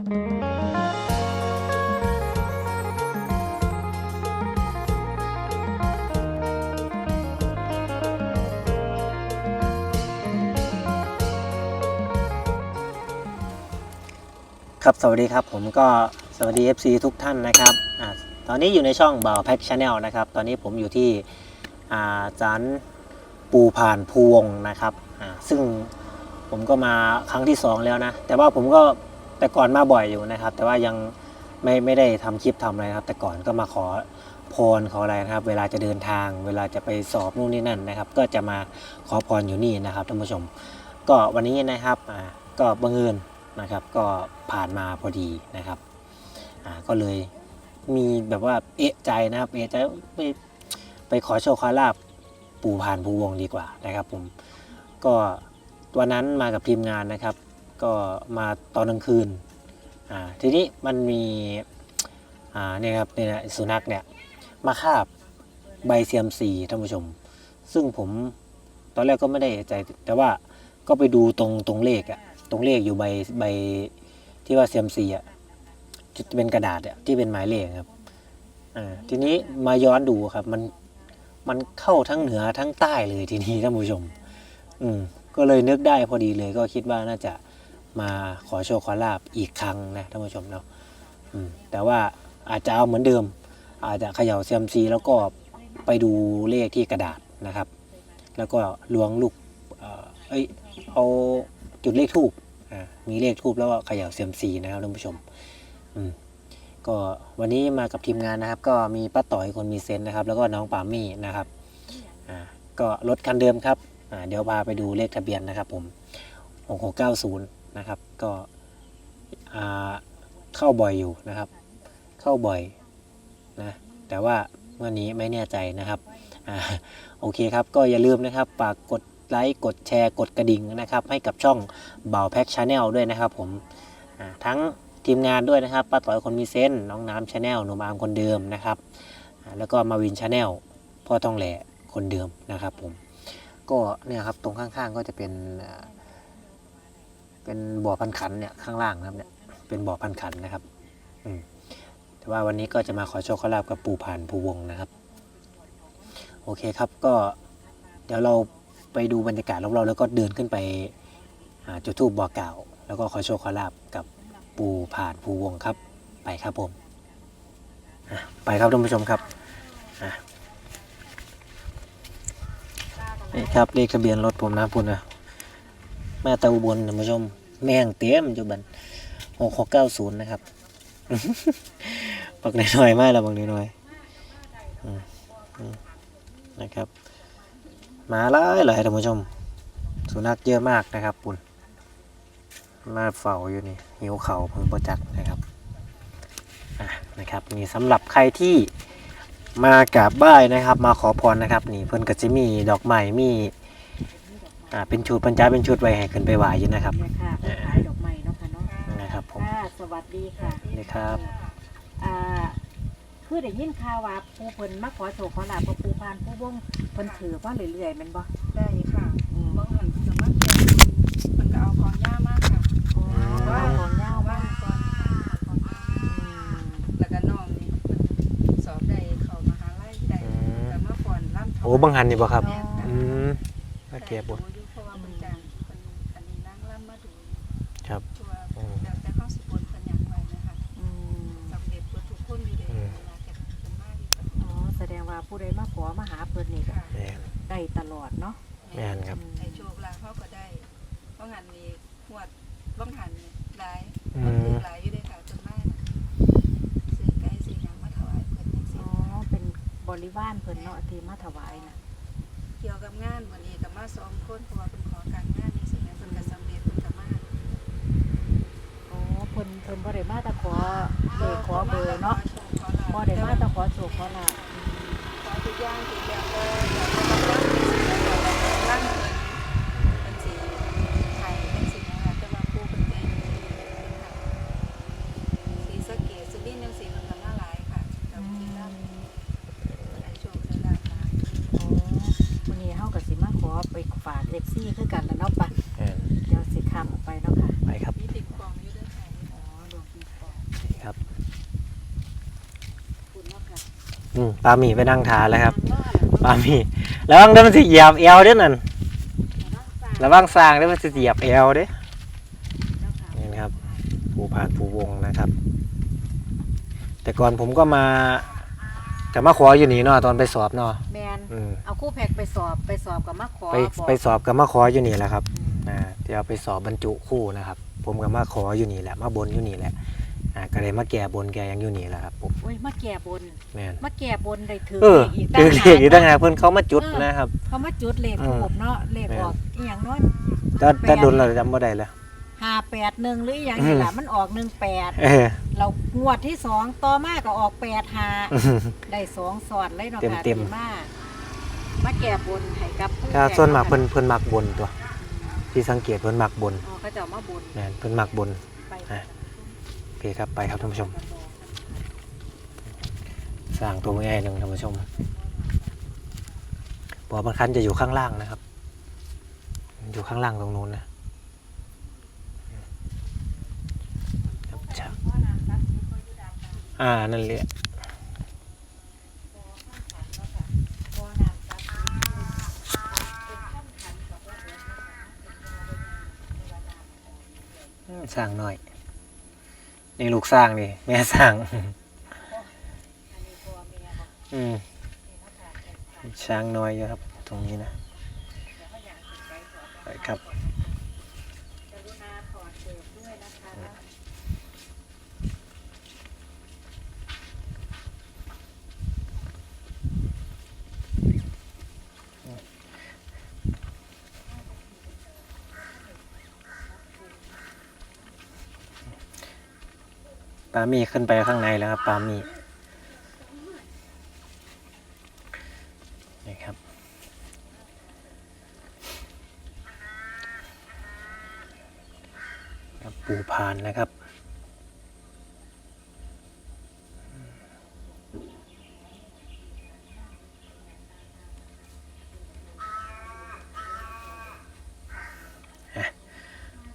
ครับ สวัสดีครับ ผมก็สวัสดี FC ทุกท่านนะครับอตอนนี้อยู่ในช่องบ่าวแพ็กชาแนลนะครับ ตอนนี้ผมอยู่ที่าจานปูผ่านภูวงนะครับ ซึ่งผมก็มาครั้งที่ 2 แล้วนะ แต่ว่าผมก็ แต่ก่อนมาบ่อยอยู่นะครับ แต่ว่ายังไม่ไม่ได้ทำคลิปทำอะไรนะครับ แต่ก่อนก็มาขอพรขออะไรนะครับ เวลาจะเดินทาง เวลาจะไปสอบนู่นนี่นั่นนะครับ ก็จะมาขอพรอยู่นี่นะครับท่านผู้ชม ก็วันนี้นะครับก็บังเอิญนะครับ ก็ผ่านมาพอดีนะครับก็เลยมีแบบว่าเอะใจนะครับ เอะใจไปไปขอโชคขอลาบปู่ผ่านภูวงดีกว่านะครับ ผมก็วันนั้นมากับทีมงานนะครับ ก็มาตอนกลางคืนอ่าทีนี้มันมีอ่าเนี่ยครับเนี่ยนะสุนัขเนี่ยมาคาบใบเซียมซีท่านผู้ชม ซึ่งผมตอนแรกก็ไม่ได้ใจ แต่ว่าก็ไปดูตรงตรงเลขอะตรงเลขอยู่ใบใบที่ว่าเซียมซีอะจะเป็นกระดาษอะที่เป็นหมายเลขครับอ่าทีนี้มาย้อนดูครับมันมันเข้าทั้งเหนือทั้งใต้เลยทีนี้ท่านผู้ชม อืมก็เลยนึกได้พอดีเลยก็คิดว่าน่าจะ มาขอโชคขอลาบอีกครั้งนะท่านผู้ชมเนาะแต่ว่าอาจจะเอาเหมือนเดิม อาจจะเขย่าเซียมซีแล้วก็ไปดูเลขที่กระดาษนะครับ แล้วก็ล้วงลูกเอ้ยเอาจุดเลขทูบมีเลขทูบแล้วก็เขย่าเซียมซีนะครับท่านผู้ชมอืมก็วันนี้มากับทีมงานนะครับ ก็มีป้าต่อยคนมีเซนนะครับ แล้วก็น้องปามี่นะครับอ่าก็รถคันเดิมครับอ่าเดี๋ยวพาไปดูเลขทะเบียนนะครับผม 6690 นะครับ ก็เข้าบ่อยอยู่นะครับ เข้าบ่อยนะแต่ว่าเมื่อนี้ไม่แน่ใจนะครับอโอเคครับก็อย่าลืมนะครับฝากกดไลค์กดแชร์กดกระดิ่งนะครับ ให้กับช่องเบาแพ็กชาแนลด้วยนะครับผมทั้งทีมงานด้วยนะครับป้าต่อยคนมีเซนน้องน้ำชาแนลหนุ่มอาร์มคนเดิมนะครับ แล้วก็มาวินชาแนลพ่อทองแหล่คนเดิมนะครับผมก็เนี่ยครับตรงข้างๆก็จะเป็น เป็นบ่อพันขันเนี่ยข้างล่างนะครับเนี่ยเป็นบ่อพันขันนะครับอืมแต่ว่าวันนี้ก็จะมาขอโชคขอลาบกับปู่ผ่านภูวงนะครับ โอเคครับก็เดี๋ยวเราไปดูบรรยากาศรอบๆแล้วก็เดินขึ้นไปจุดทูบบอกกล่าว แล้วก็ขอโชคขอลาบกับปูผ่านภูวงครับ ไปครับผมไปครับท่านผู้ชมครับนี่ครับเลขทะเบียนรถผมนะพุ่นนะแม่ตะอุบลท่านผู้ชม แม่งเตี้ยมจุบันหกหกเก้าศูนย์นะครับบักน้อยๆไม่ละบักน้อยๆอืมอืมนะครับ มาหลายหลายท่านผู้ชม สุนัขเยอะมากนะครับปุ่นมาเฝ้าอยู่นี่หิวเขาเพิ่งประจักษ์นะครับอะนะครับนี่สำหรับใครที่มากราบไหว้นะครับ มาขอพรนะครับ นี่เพิ่นก็จะมีดอกไม้มี อ่าเป็นชุดปัญจาเป็นชุดไว้ให้ขึ้นไปไหว้อยู่นะครับ เนี่ยค่ะขายดอกไม้เนาะค่ะเนาะนะครับผมค่ะสวัสดีค่ะนี่ครับอ่าคือได้ยินข่าวว่าผู้เพิ่นมาขอโชคขอลาบกับผู้พานผู้วงเพิ่นถือว่าเรื่อยๆแม่นบ่ได้ค่ะอืมบางหันจะมาเก็บมันก็เอาของย่ามากค่ะอ๋อว่าของยาวบ้ามากก่อนค่ะของย่าอืมแล้วก็น้องนี่สอบได้เข้ามหาลัยได้แต่เมื่อก่อนร่ำโอ้บังหันนี่บ่ครับแม่นค่ะอืมมาเก็บบ่ บริวารเพิ่นเนาะที่มาถวายน่ะเกี่ยวกับงานวันนี้กับมาสองคนเพราะว่าเป็นขอการงานนี่สิแม่เพิ่นก็สำเร็จเพิ่นก็มาอ๋อเพิ่นเพิ่นบ่ได้มาแต่ขอเลขขอเบอร์เนาะขอลาบ่ได้มาแต่ขอโชคขอลาบขอทุกอย่างทุกอย่างก็อยากจะต้องร่างเพิ่นเป็นสิไทยเป็นสินะคะแต่ว่าผู้เป็นใจสีสะเกษสุรินทร์จังซี่มันก็มาหลายค่ะแต่บุรีรัมย์ไอ้โชคได้ลาภมา อ๋อวันนี้เฮาก็สิมาขอไปฝาก FC คือกันแล้วเนาะปะ แม่น เดี๋ยวสิข้ามออกไปเนาะค่ะ ไปครับ มีติดกล่องอยู่ด้วยค่ะ อ๋อดวงปี ครับ คุณเนาะค่ะ อืมปลาหมีไปนั่งทานแล้วครับนั่งรอปลาหมีแล้ววังเดี๋ยวมันสิเหยียบเอวเด้อนั่นแล้วนั่งสร้างระวังสร้างเด้อมันสิเหยียบเอวเด้อเนาะค่ะนี่นะครับภูผ่านภูวงนะครับ แต่ก่อนผมก็มาจะมาขออยู่นี่เนาะตอนไปสอบเนาะแมนอืมเอาคู่แพกไปสอบไปสอบกับมาขอไปบอกไปสอบกับมาขออยู่นี่แหละครับ อืมอ่าที่เอาไปสอบบรรจุคู่นะครับ ผมกับมาขออยู่นี่แหละ มาบนอยู่นี่แหละ อ่าก็เลยมาแก่บนแก่ยังอยู่นี่แหละครับผมโอ้ยมาแก่บน แม่นมาแก่บนได้ถือเออเลขอีกคือต่างเลขอีกต่างหากหากเพิ่นเขามาจุดนะครับ เขามาจุดเลขอืมถูกเนาะเลขแม่นออกอีหยังน้อยถ้าถ้าโดนเราจำบ่ได้แล้ว ห้าแปดหนึ่งหรืออหย่างนี้แหละมันออกหนึ่งแปดเออเรางวดที่สองต่อมาก็ออกแปดหาได้สองสอดเลยเนาะค่ะเต็มๆดีมากมาแก่บนให้กับผู้ถ้าแก่ส่วนมากเพิ่นเพิ่นมักบนตัว ที่สังเกตเพิ่นมักบนอ๋อเขาจะเอามาบนแม่นเพิ่นมักบน ไปอะโอ เคครับไปครับท่านผู้ชม สร้างตัวง่ายหนึ่งท่านผู้ชมบ่อบางคันจะอยู่ข้างล่างนะครับ อยู่ข้างล่างตรงนู้นนะอ่า นั่นแหละสร้างหน่อย นี่ลูกสร้างนี่แม่สร้าง อืมช้างน้อยอยู่ครับ ตรงนี้นะไปครับ กรุณาถอดเสิร์ฟด้วยนะคะ ปามีขึ้นไปข้างในแล้วครับปามีนี่ครับ ปูพานนะครับ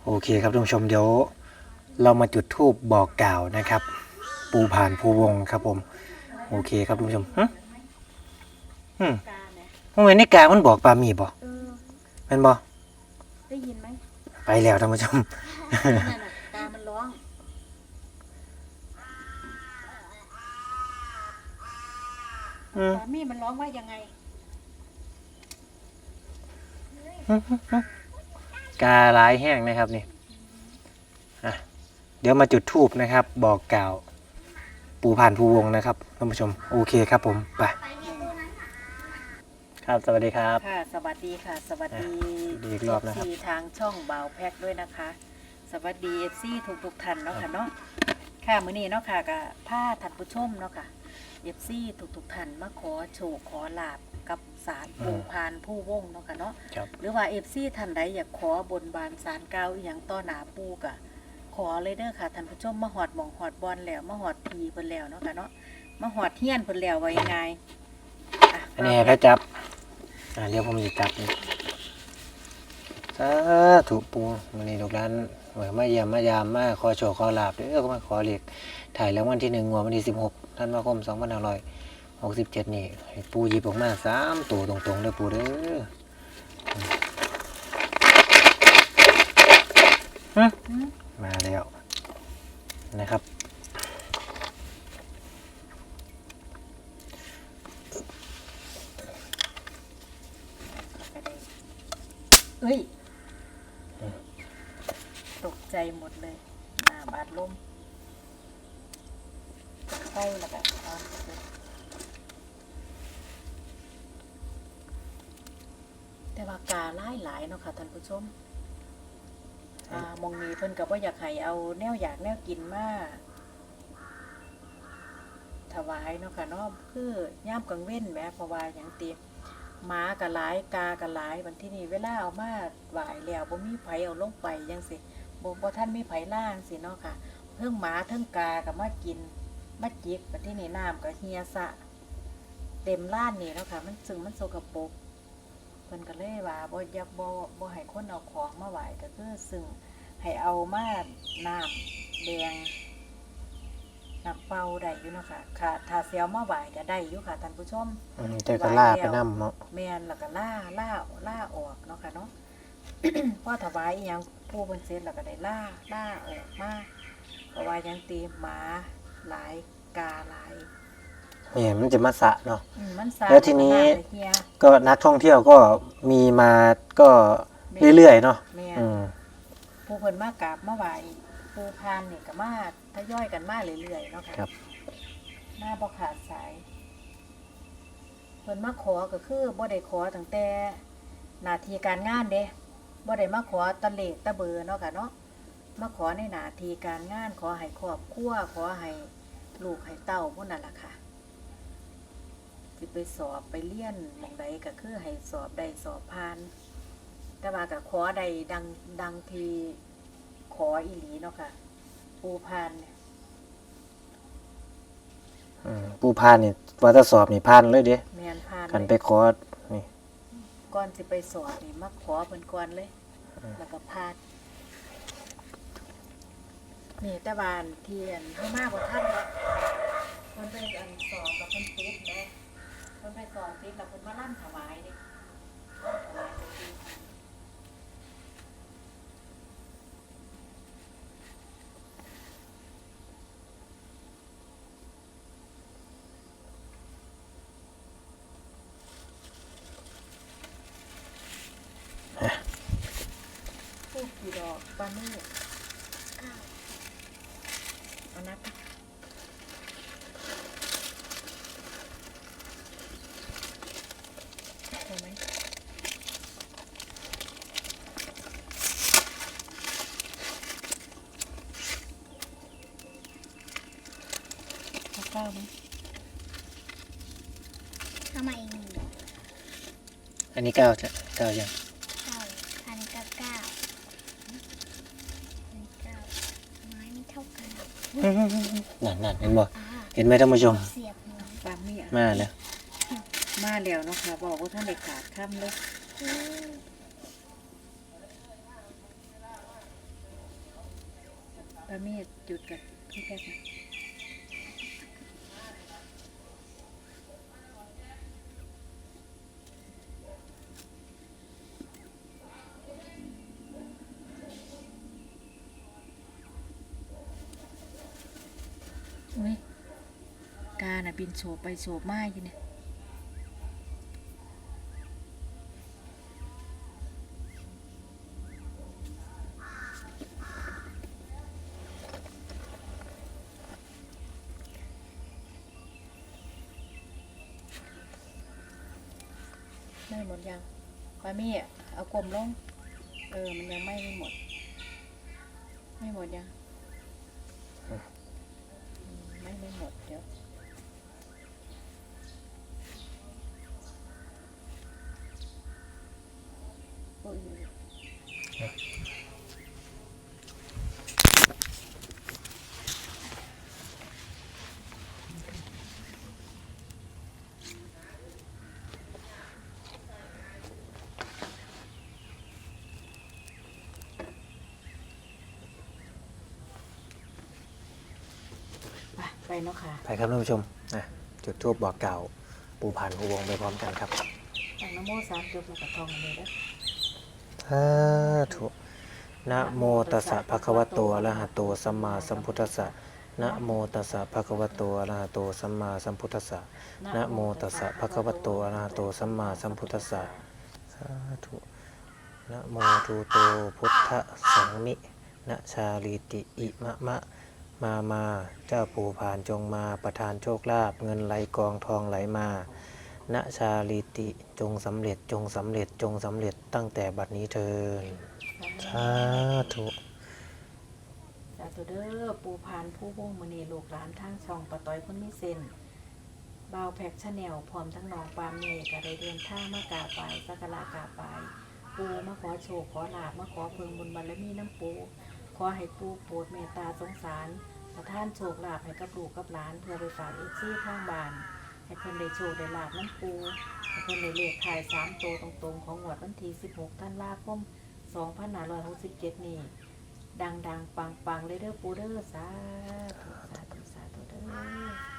โอเคครับท่านผู้ชมเดี๋ยว เรามาจุดทูบบอกกล่าวนะครับ ปูผ่านภูวงครับผม โอเคครับท่านผู้ชมฮึฮึกาเนี่ยเมื่อวานในกามันบอกปลามีบอกเออแม่นบอได้ยินไหมไปแล้วท่านผู้ชมนั่นน่ะกามันร้องอืมสามีมันร้องว่ายังไงกาลายแห้งนะครับนี่อะ เดี๋ยวมาจุดทูบนะครับ บอกกล่าว ปูผ่านภูวงนะครับท่านผู้ชมโอเคครับผมไปครับสวัสดีครับ ค่ะ สวัสดีค่ะ สวัสดีดีอีกรอบนะครับซีทางช่องเบาแพ็กด้วยนะคะ สวัสดีเอฟซีทุกทุกๆท่านเนาะค่ะเนาะค่ะมื้อนี้เนาะค่ะกับผ้าท่านผู้ชมเนาะค่ะเอฟซีทุกทุกๆท่านมาขอโชคขอลาบกับสารปูพานผู้วงเนาะค่ะเนาะครับ หรือว่าเอฟซีท่านใดอยากขอบนบานสารเก้าอหย่างต่อหนาปูกะ ขอเลยเด้อค่ะท่านผู้ชมมาหอดหมองหอดบอลแล้วมาหอดพีเพิ่นแล้วเนาะค่ะเนาะมาหอดเฮียนเพิ่นแล้วไว้ยังไงอะอันนี้ให้แพทย์จับ อ่าเดี๋ยวผมจะจับนี่สาธุปูมันนี่ลูกร้านเหมือนมาเยี่ยมมายามมาขอโชว์ขอลาบเด้อก็มาขอเรียกถ่ายแล้ววันที่หนึ่งงวดวันที่สิบหกท่านมาคมสองพันห้าร้อยหกสิบเจ็ดนี่ให้ปูหยิบออกมาสามตัวตรงๆเด้อปูเด้ออืม มาแล้วนะครับ เอ้ย ตกใจหมดเลยหน้าบาดลมไฟแล้วก็เอาแต่ว่ากาหลายหลายเนาะค่ะท่านผู้ชม อ่ามองนี้เพิ่นกับว่าอยากให้เอาแนวอยากแนวกินมาถวายเนาะค่ะเนาะคือย่ามกลางเว้นแม้เพราะว่าอย่างเตียหมากับหลายกากับหลายวันที่นี่เวลาเอามาหวแล้วบ่มีไผเอาลงไปจังสิบ่บ่ท่านมีไผล่างสิเนาะค่ะเพิ่งหมาเพิ่งกากับมากินมาจิกวันที่นี่น้ำกับเฮียสะ เต็มล้านนี่เนาะค่ะ มันซึ่งมันสกปรก เพิ่นก็เลยว่าบ่อยากบ่บ่ให้คนเอาของมาไหวก็คือซึ่งให้เอามาน้ำแดงเป่าได้อยู่เนาะค่ะค่ะถ้าเสียวมาไหวก็ได้อยู่ค่ะท่านผู้ชม อืมแต่ก็ล่าไปนํเนาะแมนแล้วก็ล่าล่าล่าออกเนาะค่ะเนาะ พ่อถวายอหยังผู้บนเสร็จแล้วก็ได้ล่าล่าออกมาเพราะว่ายังตีหมาหลายกาหลาย แม่มันจะมาสะเนาะ อืมมันสาแล้วทีนี้ มัาเฮียก็นักท่องเที่ยวก็มีมาก็เรื่อยๆเนาะแม่นอืมผู้คนมากราบมาไหวปูพานนี่ก็มาทยอยกันมาเรื่อยๆเนาะค่ะ ครับ หน้าบ่ขาดสายเพิ่นมาขอก็คือบ่ได้ขอตั้งแต่หน้าที่การงานเด้บ่ได้มาขอตะเลขตะเบอเนาะค่ะเนาะมาขอในหน้าที่การงานขอให้ครอบครัวขอให้ลูกให้เต้าพวกนั้นล่ะค่ะ สิไปสอบไปเรียนหม่องใดก็คือให้สอบได้สอบผ่าน แต่ว่าก็ขอได้ดังดังที่ขออีหลีเนาะค่ะ ปูพานเนี่ยอืมปูพานนี่ว่าจะสอบนี่ผ่านเลยเด้แมนพานกันเลยไปขอนี่ ก่อนสิไปสอบนี่มาขอเพิ่นก่อนเลย แล้วก็พาดนี่แต่บานเทียนให้มากกว่าท่านละมันเป็นอันสอบแล้วเพิ่นติดนะ เพิ่นไปสอบติดแล้วเพิ่นมาลั่นถวายนี่ถวายจริงๆทูบกี่ดอกปานี่เอานับดิใช่ไหมเอาเก้าไหม ทำไมหนึ่ง อั นี้เก้าจะเก้ายังเก้าพันกับเก้าพันเก้าไม้ไม่เท่ากันนั่นนั่นเห็นบ่อ่าเห็นไหมท่านผู้ชมเสียบหัวปามมี่อะมาแล้วมาแล้วเนาะค่ะบอกว่าท่านเด็กขาดคำเลยอืมปามี่จุดกับพี่แพทย์นะ อุ้ยกาน่ะบินโฉบไปโฉบมาอยู่เนี่ยไม่หมดยังปามี่เอากลมลง เออ มันยังไม่ไม่หมด ไม่หมดยังอืมไม่ไม่หมด เดี๋ยว โอ้ยไปไป เนาะค่ะ ไปครับท่านผู้ชมนะจุดทูบบอกกล่าวปูพานอุวงไปพร้อมกันครับตั้งนะโมสามจบแล้วก็ท่องกันเลยนะสาธุนะโมตัสสะภะคะวะโตอะระหะโตสัมมาสัมพุทธัสสะนะโมตัสสะภะคะวะโตอะระหะโตสัมมาสัมพุทธัสสะนะโมตัสสะภะคะวะโตอะระหะโตสัมมาสัมพุทธัสสะสาธุนะโมทูโตพุทธสังมินะชาลีติอิมะมะ มามา เจ้าปู่ผ่านจงมาประทานโชคลาภเงินไหลกองทองไหลมาณชาลีติจงสำเร็จจงสำเร็จจงสำเร็จตั้งแต่บัดนี้เทินสาธุ สาธุเด้อปูพานผู้วงมณีลูกหลานทางช่องปะต้อยคนมีเซนบาวแพ็กชาแนลพร้อมทั้งน้องปามเน่ก็ได้เดินท่ามากราบไหว้สักการะกราบไหว้ปูมาขอโชคขอลาบมาขอเพึงบุญบารมีน้ำปู ขอให้ปูโปรดเมตตาสงสาร ประท่านโชคลาภให้กับลูกกับหลานเพื่อไปฝากเอซี่ข้างบ้าน ให้เพิ่นได้โชคได้ลาภน้ำปูให้เพิ่นได้เลขถ่ายสามตัวตรงๆ ของงวดวันที่16ธันวาคม2567 นี้ ดังๆ ปังๆเลยเด้อปูเด้อสาธุสาธุสาธุเด้อ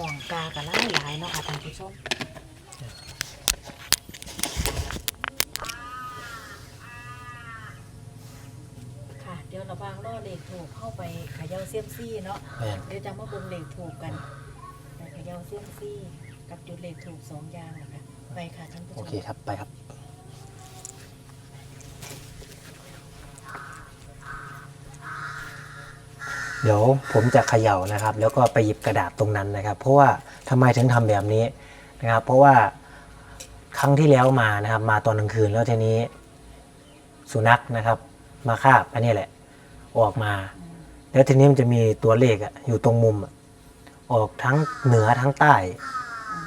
ห่วงกากับหลายหลายๆเนาะค่ะท่านผู้ชมค่ะ เดี๋ยวระบางล่อเลขถูกเข้าไปเขย่าเซียมซี่เนาะแม่น เดี๋ยวจะมาเบิ่งเลขถูกกันไปเขย่าเซียมซี่ กับจุดเลขถูกสองอย่างนะคะไปค่ะท่านผู้ชโอม เคครับ ไปครับ เดี๋ยวผมจะเขย่านะครับ แล้วก็ไปหยิบกระดาษตรงนั้นนะครับ เพราะว่าทำไมถึงทำแบบนี้นะครับ เพราะว่าครั้งที่แล้วมานะครับ มาตอนกลางคืนแล้วทีนี้สุนัขนะครับ มาคาบอันนี้แหละ ออกมา แล้วทีนี้มันจะมีตัวเลขอะอยู่ตรงมุมออกทั้งเหนือทั้งใต้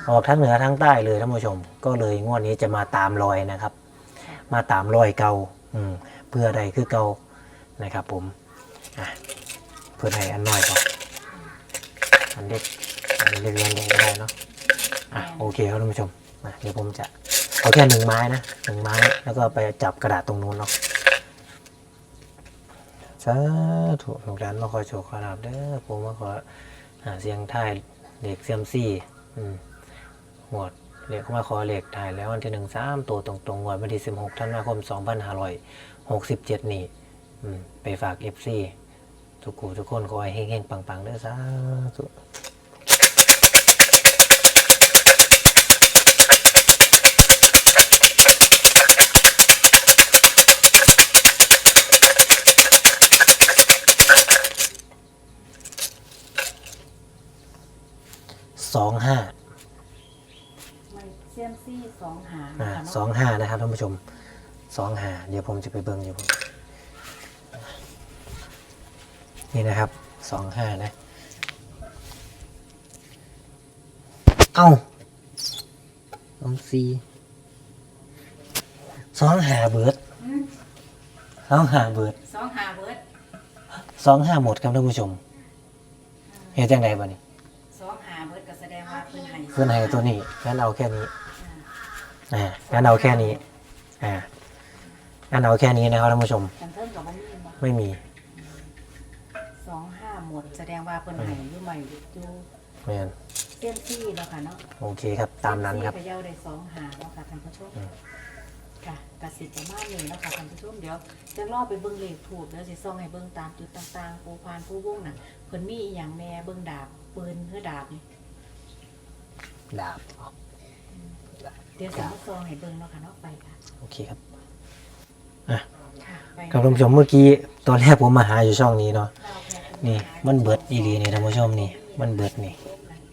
ออกทั้งเหนือทั้งใต้เลยท่านผู้ชม ก็เลยงวดนี้จะมาตามรอยนะครับ มาตามรอยเกาอืมเพื่อใดคือเกานะครับ ผมอะ พื่อให้อันน้อยก่อนอันเล็กอันเล็กเรียนเองก็ได้เนาะอะโอเคครับท่านผู้ชมมาเดี๋ยวผมจะเอาแค่หนึ่งไม้นะหนึ่งไม้แล้วก็ไปจับกระดาษตรงนู้นเนาะสาธุลูกหลานมาขอโชคขอลาบเด้อผมมาขอหาเสียงท้ายเด็กเซียมซี่อืมหมวดเรียกมาขอเลขถ่ายแล้ววันที่หนึ่งสามตัวตรงๆงวดวันที่สิบหกธันวาคมสองพันห้าร้อยหกสิบเจ็ดนี่อืมไปฝากเอฟซี ทุกคู่ทุกคนขอให้เฮงๆปังๆเด้อสาธุสองห้าไม่เซียมซี่สองหางอ่านะคะสองห้านะครับท่านผู้ชมสองห้าเดี๋ยวผมจะไปเบิ่งอยู่ผม นี่นะครับสองห้านะ เอ้าสองสี่สองห้าเบิร์ดสองห้าเบิร์ดสองหาเบิร์ดสองห้าหมดครับท่านผู้ชมเฮ็ดจังไดบ่นี่สองหาเบิร์ดก็แสดงว่าเพิ่นให้เพื่อนให้ตัวนี้งั้นเอาแค่นี้อ่างั้นเอาแค่นี้อ่างั้นเอาแค่นี้นะครับท่านผู้ชมกันเพิ่มกับบ่มีบ่ไม่มี สองห้าหมด แสดงว่าเพิ่นให้อยู่ใหม่อยู่แม่นเซียมซี่เนาะค่ะเนาะโอเคครับ ตามนั้นครับเซียมซี่เขย่าได้สองหาเนาะค่ะท่านผู้ชมอืม ค่ะกสิประมาณนี้เนาะค่ะท่านผู้ชมเดี๋ยวจะรอไปเบิ่งเลขถูกแล้วสิส่งให้เบิ่งตามจุดต่างๆปูพานปูวงน่ะเพิ่นมีอีหยังแหน่เบิ่งดาบปืนเพื่อดาบนี่ดาบเดี๋ยวสิมาส่งให้เบิ่งเนาะค่ะเนาะไปค่ะโอเคครับ ค่ะไปครับท่านผู้ชมเมื่อกี้ตอนแรกผมมาหาอยู่ช่องนี้เนาะ นี่มันเบิดอีหลีนี่ท่านผู้ชมนี่ มันเบิดนี่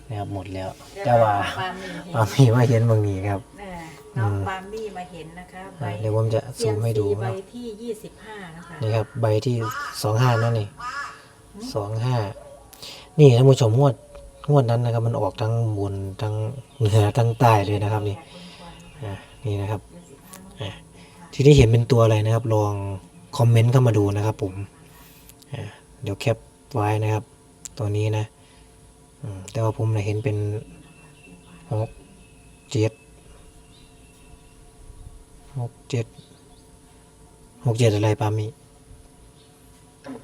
นะครับหมดแล้ว แต่ว่าปามมี่ปามีมาเห็นบางนี้ครับ เออน้องปามมี่มาเห็นนะคะใบอะเดี๋ยวผมจะซูมให้ดูใบเนาะที่ยี่สิบห้านะคะนี่ครับ ใบที่สองห้านั่นนี่สองห้านี่ท่านผู้ชมงวดงวดนั้นนะครับ มันออกทั้งบนทั้งเหนือทั้งใต้เลยนะครับนี่อะนี่นะครับอะที่ได้เห็นเป็นตัวอะไรนะครับ ลองคอมเมนต์เข้ามาดูนะครับผมอะเดี๋ยวแคป ไว้นะครับ ตัวนี้นะอืมแต่ว่าผมน่ะเห็นเป็นหกเจ็ดหกเจ็ดหกเจ็ดอะไรปามี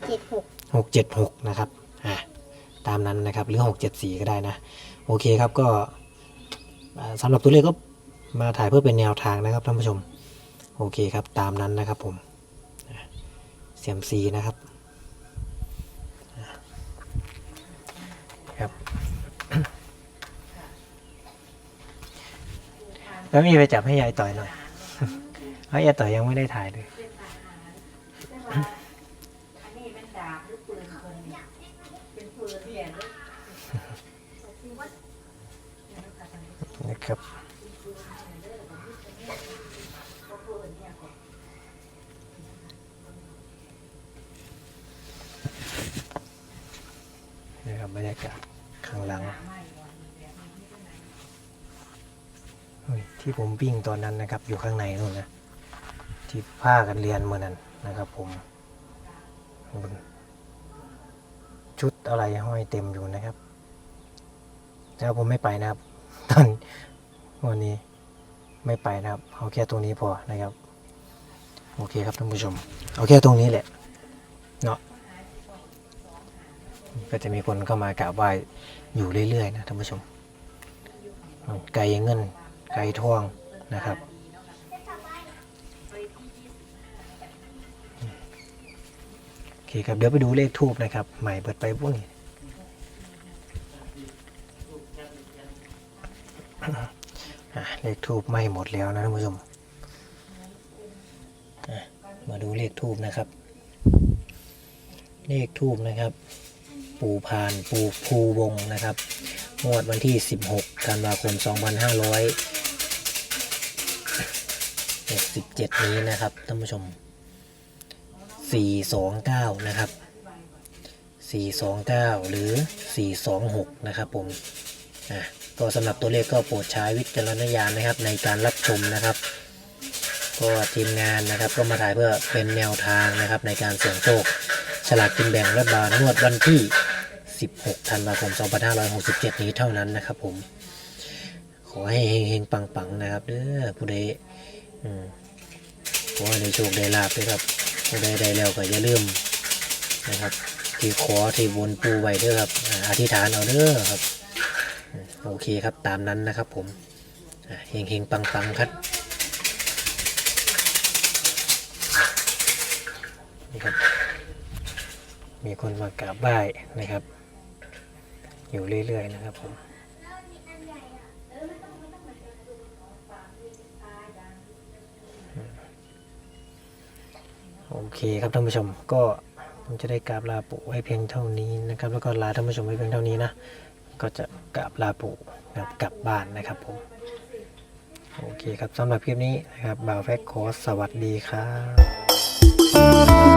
เจ็ดหกหกเจ็ดหกนะครับอ่าตามนั้นนะครับ หรือหกเจ็ดสี่ก็ได้นะ โอเคครับก็อ่าสำหรับตัวเลขก็มาถ่ายเพื่อเป็นแนวทางนะครับท่านผู้ชม โอเคครับตามนั้นนะครับผมอ่าเสียมซีนะครับ ครับ แล้วมีไปจับให้ยายต่อยหน่อยเพราะยายต่อยยังไม่ได้ถ่ายเลยแต่ว่าอันนี้เป็นดาบหรือปืนคนนี่เป็นปืนเนี่ยหรือนะครับนี่ครับบรรยากาศข้าง หลังที่ผมวิ่งตอนนั้นนะครับ อยู่ข้างในนู่นนะที่ผ้ากันเรียนเมื่อนั้นนะครับผม ชุดอะไรห้อยเต็มอยู่นะครับ แล้วผมไม่ไปนะครับ ตอนวันนี้ไม่ไปนะครับ เอาแค่ตรงนี้พอนะครับ โอเคครับท่านผู้ชม เอาแค่ตรงนี้แหละ เนาะ ก็จะมีคนเข้ามากราบไหว้อยู่เรื่อยๆนะท่านผู้ชมไก่เงินไก่ทองนะครับโอเคครับเดี๋ยวไปดูเลขทูบนะครับใหม่เปิดไปพวกนี้เลขทูบไม่หมดแล้วนะท่านผู้ชมมาดูเลขทูบนะครับ เลขทูบนะครับ ปูพานปูภูวงนะครับ งวดวันที่ 16 ธันวาคม 2567 นี้นะครับท่านผู้ชม 429 นะครับ 429 หรือ 426 นะครับผมอะก็สำหรับตัวเลขก็โปรดใช้วิจารณญาณนะครับในการรับชมนะครับ ก็ทีมงานนะครับก็มาถ่ายเพื่อเป็นแนวทางนะครับในการเสี่ยงโชค ฉลากกินแบ่งรัฐบาลงวดวันที่ 16ธันวาคม 2567 นี้เท่านั้นนะครับผม ขอให้เฮงๆ ปังๆ นะครับเด้อผู้ใดขอให้ได้โชคได้ลาบด้วยครับผู้ใดได้แล้วก็อย่าลืมนะครับ ที่ขอที่บนปูไว้เด้อครับอธิษฐานเอาเด้อครับ โอเคครับตามนั้นนะครับผมอ่าเฮงๆ ปังๆ ครับนี่ครับมีคนมากราบไหว้นะครับ อยู่เรื่อย ๆ นะครับผมโอเคครับท่านผู้ชมก็ผมจะได้กราบลาปู่ไว้เพียงเท่านี้นะครับ แล้วก็ลาท่านผู้ชมไว้เพียงเท่านี้นะก็จะกราบลาปู่นะครับกลับบ้านนะครับผมโอเคครับสำหรับคลิปนี้นะครับบ่าวแฟกขอสวัสดีครับ